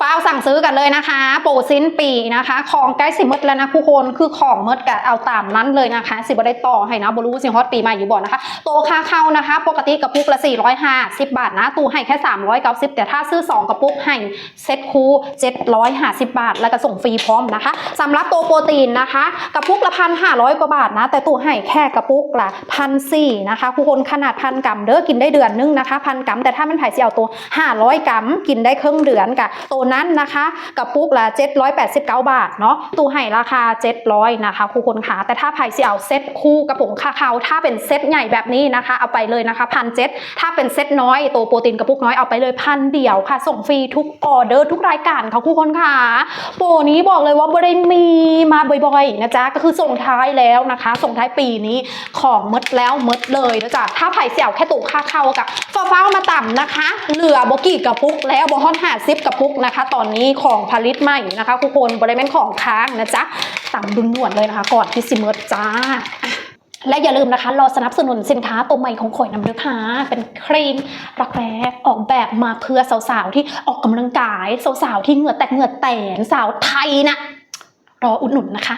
ฟ้าวสั่งซื้อกันเลยนะคะ โปรสิ้นปีนะคะ ของใกล้สิมดแล้วนะทุกคนคือของมดกะเอาตามนั้นเลยนะคะ สิบได้ต่อให้นะบรูสิฮอตปีใหม่อยู่บ่อนนะคะโตค่าเข้านะคะ ปกติกระปุกละ450 บาทนะตู้ให้แค่ 390 แต่ถ้าซื้อ 2 กระปุกให้เซ็ตคู750 บาท แล้วก็ส่งฟรีพร้อมนะคะสำหรับตัวโปรตีนนะคะ กระปุกละพันห้าร้อยกว่าบาทนะ แต่ตู้ให้แค่กระปุกละพันสี่นะคะทุกคนขนาดพันกรัมเด้อกินได้เดือนนึงนะคะพันกรัมแต่ถ้ามันไผ่เสียเอาตัว500 กรัมกินได้ครึ่งเดือนกะตัวนั้นนะคะกระปุกละ789 บาทเนาะตู้ให้ราคา 700นะคะทุกคนค่ะแต่ถ้าไผ่เสี่ยเอาเซ็ตคู่กระปุกคาคาวถ้าเป็นเซ็ตใหญ่แบบนี้นะคะ เอาไปเลยนะคะพันเจ็ดถ้าเป็นเซ็ตน้อยตัวโปรตีนกระปุกน้อยเอาไปเลยพันเดียวค่ะ ส่งฟรีทุกออเดอร์ทุกรายการค่ะทุกคนค่ะโปรนี้บอกเลยว่าไม่ได้มีมาบ่อยๆนะจ๊ะก็คือส่งท้ายแล้วนะคะ ส่งท้ายปีนี้ของมดแล้วมดเลยนะจ๊ะถ้าไผ่เสี่ยวแค่ตุกค่าเข้ากับฟ้าฟ้ามาต่ำนะคะ เหลือบกี่กระปุกแล้วบอฮอนหาซิปกระปุกนะคะตอนนี้ของผลิตใหม่นะคะทุกคนบริเวณของค้างนะจ๊ะต่ำดุนด่วนเลยนะคะ ก่อนที่ซิเมอร์ดจ้าและอย่าลืมนะคะรอสนับสนุนสินค้าตัวใหม่ของข่อยน้ำด้วยค่ะเป็นครีมรักแร้ออกแบบมาเพื่อสาวๆ ที่ออกกำลังกาย สาวๆ ที่เหงื่อแตกเหงื่อแตนสาวไทยนะรออุดหนุนนะคะ